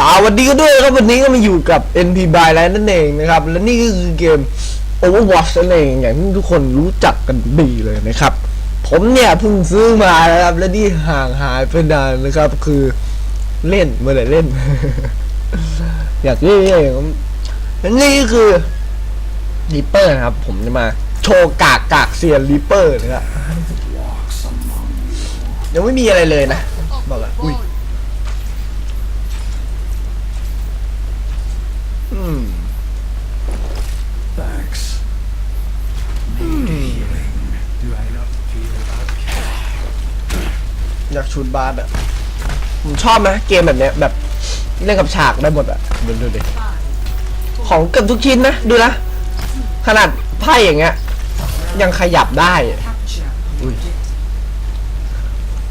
สวัสดีกันด้วยครับวันนี้ก็มาอยู่กับ NP by แล้วนั่นเองนะครับ และนี่ก็คือเกม Overwatch นั่นเองอย่างที่ทุกคนรู้จักกันดีเลยนะครับ ผมเนี่ยเพิ่งซื้อมานะครับ และที่ห่างหายไปนานนะครับ คือเล่นเมื่อไหร่เล่น อยากเล่นเองและนี่ก็คือริปเปอร์นะครับ ผมจะมา โชว์กากกากเซียนริปเปอร์นะครับยังไม่มีอะไรเลยนะบอกอะอุ้ย อืม Thanks. Need healing. Do I not feel about อยากชูดบาสอะผมชอบนะเกมแบบเนี้ยแบบเล่นกับฉากได้หมดอะดูดูดิของเกือบทุกชิ้นนะ ดูนะ ขนาดไพ่อย่างเงี้ย ยังขยับได้อะอุ้ย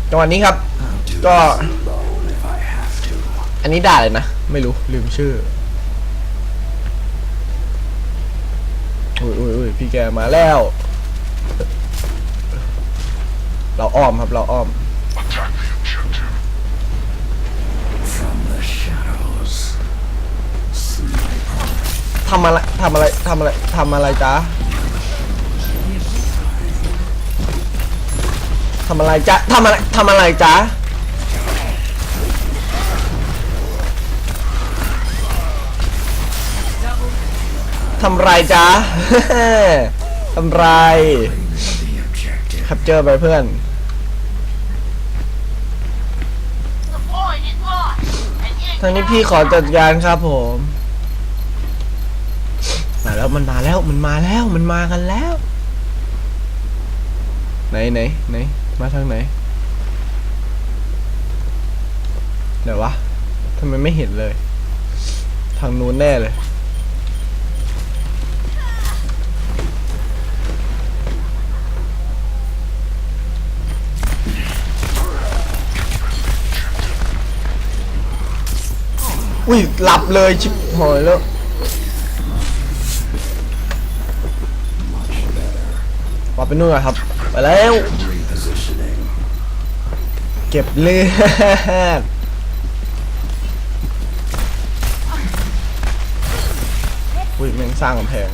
จังหวะนี้ครับ I'll do Go. this alone if I have to. อันนี้ด่าเลยนะ ไม่รู้ลืมชื่อ อุ้ยอุ้ยอุ้ย พี่แกมาแล้ว เราอ้อมครับเราอ้อม From the shadows. Sniper. ทำอะไรทำอะไรทำอะไรทำอะไรจ๊ะทำอะไรจ๊ะทำอะไรทำอะไรจ๊ะ ทำไรจ๊ะทำไร The objective. แคปเจอไปเพื่อน ทางนี้พี่ขอจัดการครับผมมาแล้วมันมาแล้วมันมาแล้วมันมากันแล้ว ไหนไหนไหนมาทางไหนไหนวะทำไมไม่เห็นเลย ทางนู้นแน่เลย อุ้ยหลับเลยชิบหอยแล้วว่าไปนู่นอะครับ ไปแล้ว เก็บเลือดอุ้ยแม่งสร้างกำแพง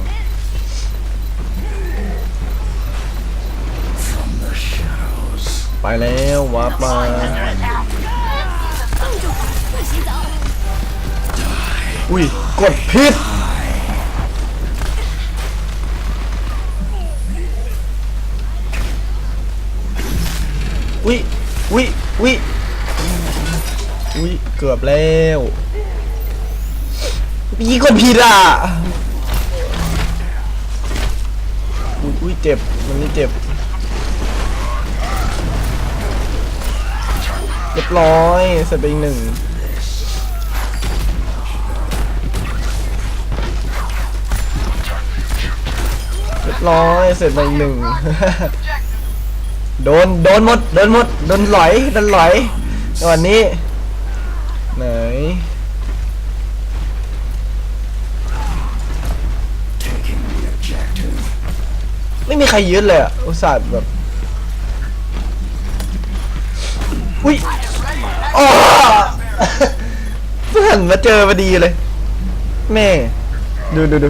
ไปแล้ววับมา อุ้ย กดผิด อุ้ย อุ้ย อุ้ย อุ้ย เกือบแล้วยี่กดผิดอะ อุ้ยอุ้ยเจ็บ มันนี่เจ็บเรียบร้อยเสร็จไปอีกหนึ่ง ร้อยเสร็จไปหนึ่ง โดน โดนหมด โดนหมด โดนหลอย โดนหลอยจังหวะนี้ ไหน ไม่มีใครยึดเลยอะ อุตส่าห์แบบ อุ้ยอ๋อเพื่อนมาเจอพอดีเลย แม่ ดูดูดู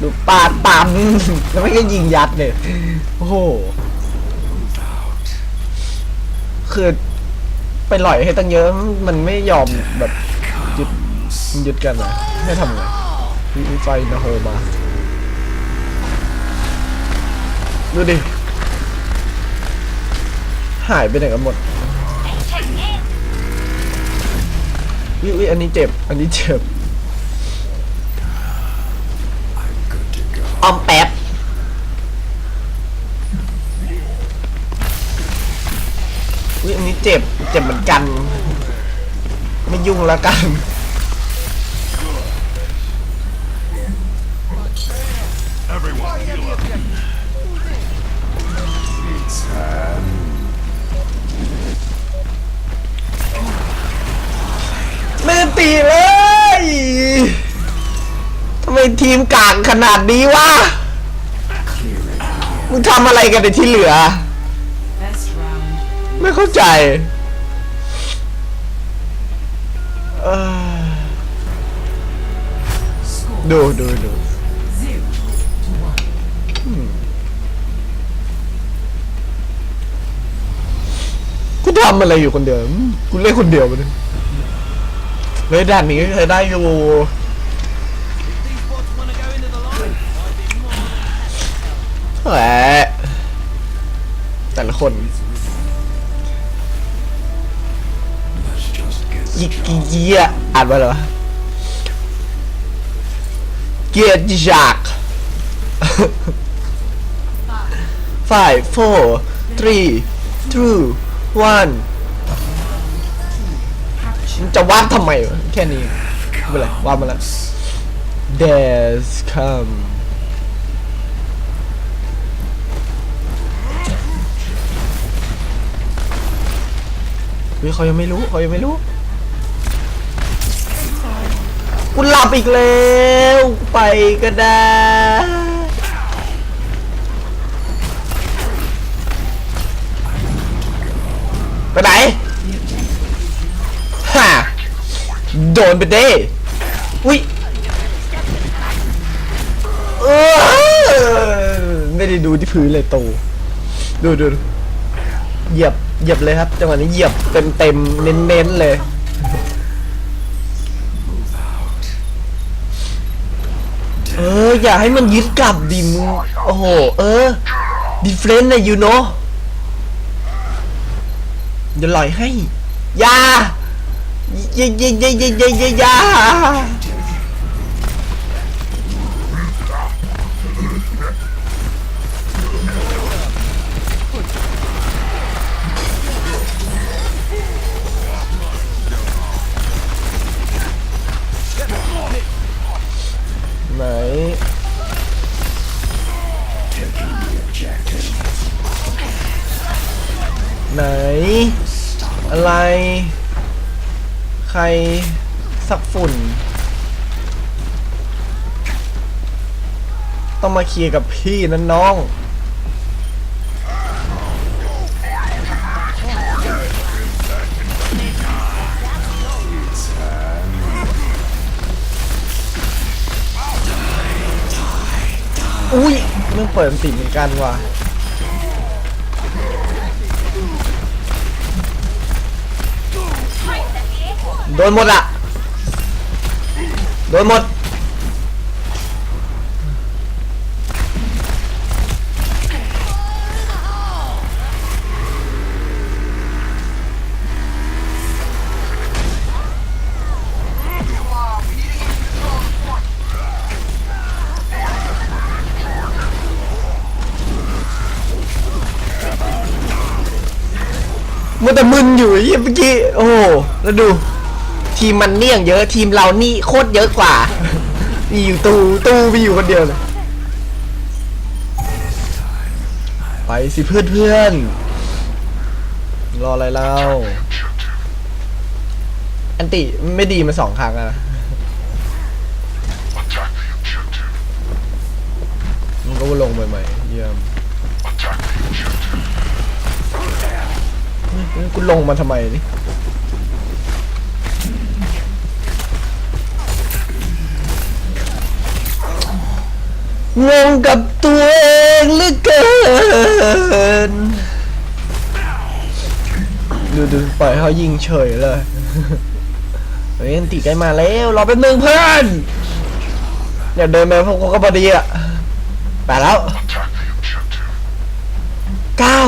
ดูปาดปั๊มแล้วไม่ก็ยิงยัดเลยโอ้โหคือไปหล่อยให้ตั้งเยอะมันไม่ยอมแบบหยึดมันยึดกันนะให้ทำไงไฟนาโฮมาดูดิ หายไปไหนกันหมดวิวิอันนี้เจ็บ อันนี้เจ็บ ออมแป๊บวิอันนี้เจ็บ เจ็บเหมือนกัน ไม่ยุ่งแล้วกันไม่ได้ตีเลย ทำไมทีมกากขนาดนี้วะมึงทำอะไรกันในที่เหลือ ไม่เข้าใจเออดูดูดูกูทำอะไรอยู่คนเดียว กูเล่นคนเดียวไปเลยเฮ้ยด่านนี้เคยได้อยู่ แหมแต่ละคน Let's just get ยิกเกียอ่านว่าอะไรวะเกียร์จาก five four three two one จะวาดทำไมวะแค่นี้ไม่เป็นไรวาดมาแล้ว There's come เฮ้ยเขายังไม่รู้เขายังไม่รู้กูหลับอีกแล้วไปก็ได้ไปไหนฮ่าโดนไปเด้อุ้ยเออไม่ได้ดูที่พื้นเลยโตดูดูเหยียบ เหยียบเลยครับจังหวะนี้เหยียบเต็มเต็มเน้นเน้นๆเลย เออ อย่าให้มันยึดกลับดิมึงโอ้โห เออดิเฟรนต์ยอยู่เนาะอย่าลอยให้ยาเย่เย่เย่เย่เย่เย่ยา ไหน อะไร ใครสักฝุ่น ต้องมาเคลียร์กับพี่นะน้องอุ้ยมันเปิดติเหมือนกันว่ะ โดนหมดอะโดนหมด มันแต่มึนอยู่ไอ้เหี้ยเมื่อกี้ โอ้โห แล้วดู ทีมมันเนี่ยงเยอะทีมเรานี่โคตรเยอะกว่า มีอยู่ตูตูมีอยู่คนเดียวเลย ไปสิเพื่อนเพื่อนรออะไรเล่าอันติไม่ดีมาสองครั้งอะมันก็ว่าลงใหม่ๆเยี่ยมเฮ้ยกูลงมาทำไมนี่ งงกับตัวเองเหลือเกิน ดูดูปล่อยเขายิงเฉยเลยเฮ้ยอันติใกล้มาแล้วรอแป๊บนึงเพื่อนอย่าเดินไปพวกเขาก็บดีอะไปแล้วเก้า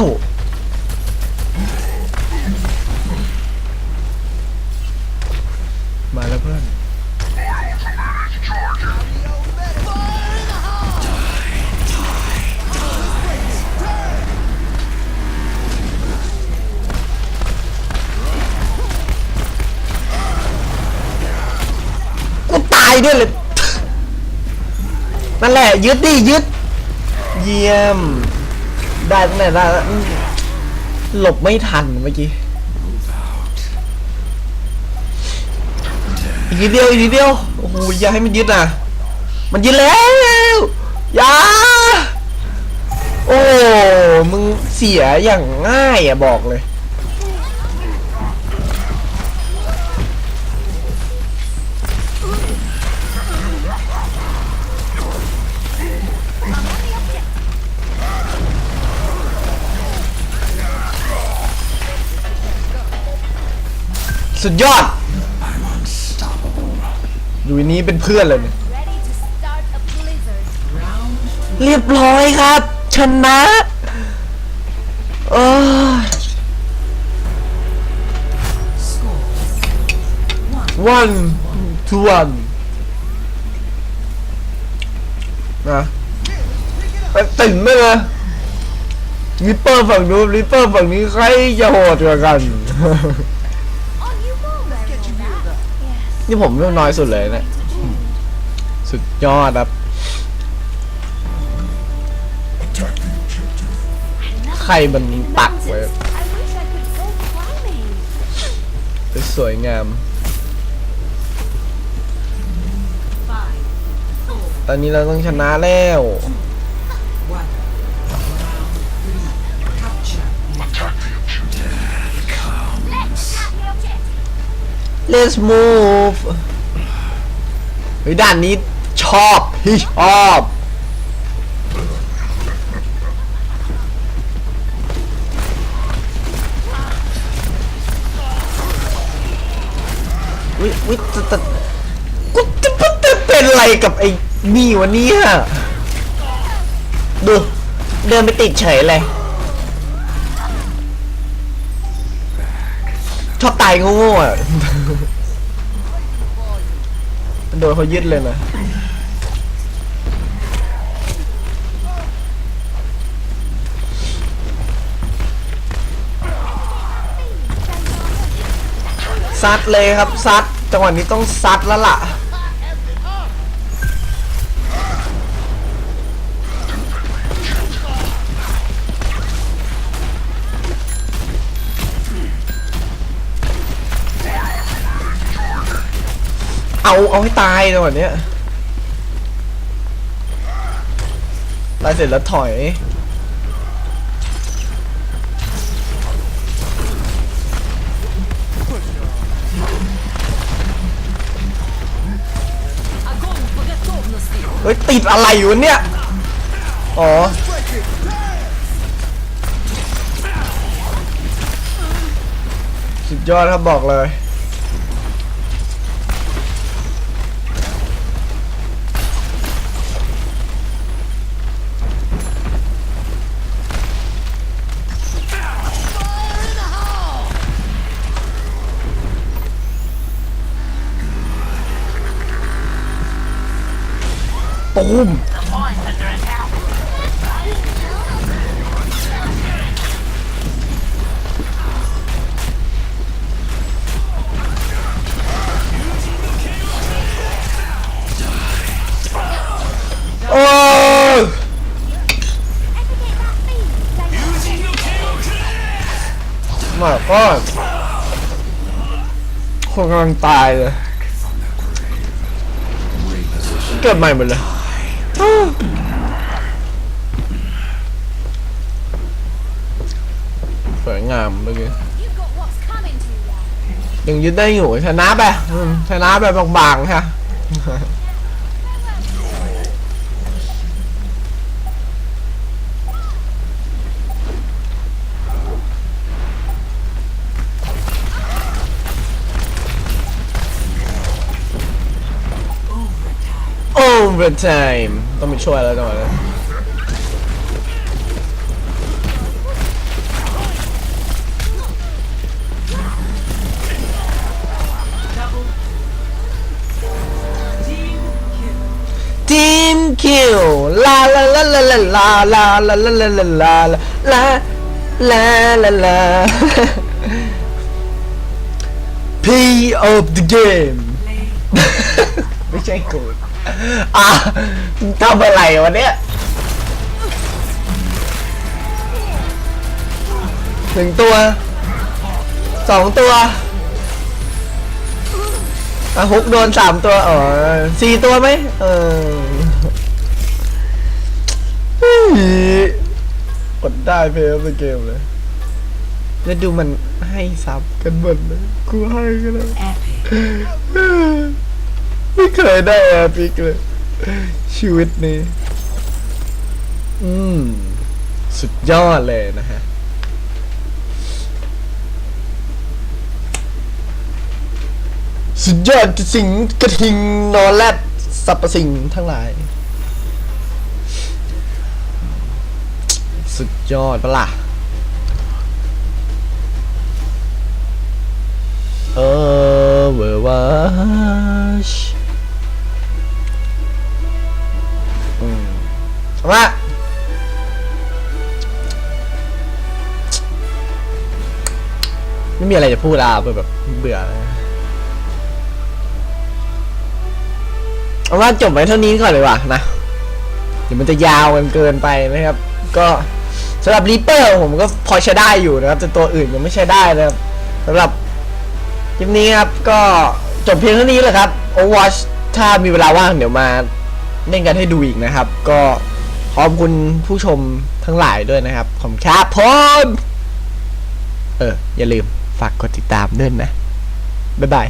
ด้วยเลยนั่นแหละยึดดิยึด เยี่ยม ได้ตั้งแต่ได้แล้วหลบไม่ทันเมื่อกี้อีกนิดเดียวอีกนิดเดียวโอ้โหอย่าให้มันยึดนะมันยึดแล้วอย่าโอ้มึงเสียอย่างง่ายอะบอกเลย สุดยอดอยู่นี้เป็นเพื่อนเลยเนี่ย Ready to start a blizzard. Round เรียบร้อยครับ ชนะเออ score. One. one to one นะไปติ่งไหมเลยริปเปอร์ฝั่งนู้นริปเปอร์ฝั่งนี้ใครจะโหดกว่ากัน นี่ผมเรื่องน้อยสุดเลยนะสุดยอดครับ ใครมันปักไว้สวยงาม ตอนนี้เราต้องชนะแล้ว let's move เฮ้ยด้านนี้ชอบพี่ชอบวิวิตตกูจะเป็นอะไรกับไอ้นี่วะเนี่ยดูเดินไปติดเฉยเลย ชอบตายโง่ๆอะ โดนเขายึดเลยนะซัดเลยครับซัดจังหวะนี้ต้องซัดแล้วล่ะ เอาเอาให้ตายจังหวะเนี้ยตายเสร็จแล้วถอย Огонь по готовности. เฮ้ย ติดอะไรอยู่เนี่ย อ๋อ สุดยอดครับบอกเลย ตูมโอ้ยมาก็คนกำลังตายเลย เกิดใหม่หมดเลย สวยงามเมื่อกี้ You got what's coming to you. ยังยึดได้อยู่ชนะไปอืมชนะไปบางๆค่ะ โอ้เวอร์ไทม์ต้องไปช่วยแล้วจังหวะนี้ Double. Team kill. ทีมคิวลาลาลาลาลาลาลาลาลาลาลาลาลาลาลาลาลา P of the game Play. ไม่ใช่กู อะทำอะไรวะเนี่ยหนึ่งตัวสองตัวอะฮุกโดนสามตัวอ๋อสี่ตัวไหมเออกดได้เพลย์เกมเลย แล้วดูมันให้ซับกันหมดเลยกูให้กันแล้ว ไม่เคยได้แอร์พิกเลย ชีวิตนี้ อืม สุดยอดเลยนะฮะ สุดยอดสิงกระทิงนอนแรดสรรพสิ่งทั้งหลาย สุดยอดปะล่ะ เออเวอร์วาช เอาไม่มีอะไรจะพูดอะเบื่อแบบเบื่อเลยเอาว่าจบไว้เท่านี้ก่อนเลยว่ะนะเดี๋ยวมันจะยาวกันเกินไปนะครับ ก็สำหรับรีเปอร์ผมก็พอใช้ได้อยู่นะครับ แต่ตัวอื่นยังไม่ใช้ได้นะครับสำหรับคลิปนี้ครับ ก็จบเพียงเท่านี้แหละครับ Overwatch ถ้ามีเวลาว่างเดี๋ยวมาเล่นกันให้ดูอีกนะครับ ก็ ขอบคุณผู้ชมทั้งหลายด้วยนะครับขอบคุณครับผมเออ อย่าลืมฝากกดติดตามด้วยนะ บ๊ายบาย